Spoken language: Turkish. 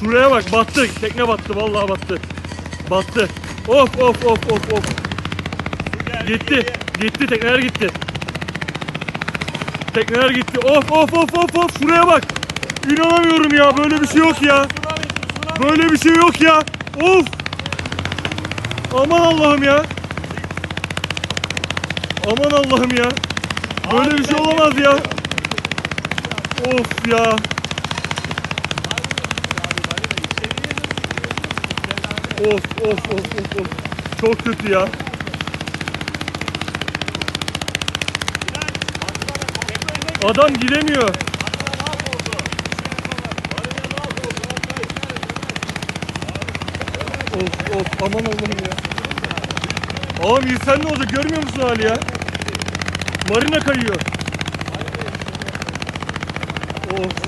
Şuraya bak battı. Tekne battı vallahi battı. Battı. Of of of of of. Gitti. Gitti tekneler gitti. Tekneler gitti. Of of of of of. Şuraya bak. İnanamıyorum ya. Böyle bir şey yok ya. Böyle bir şey yok ya. Of. Aman Allah'ım ya. Aman Allah'ım ya. Böyle bir şey olamaz ya. Of ya. Of of of of of. Çok kötü ya. Adam gidemiyor. Of of aman Allah'ım ya. Oğlum insan ne olacak görmüyor musun hali ya? Marina kayıyor. Of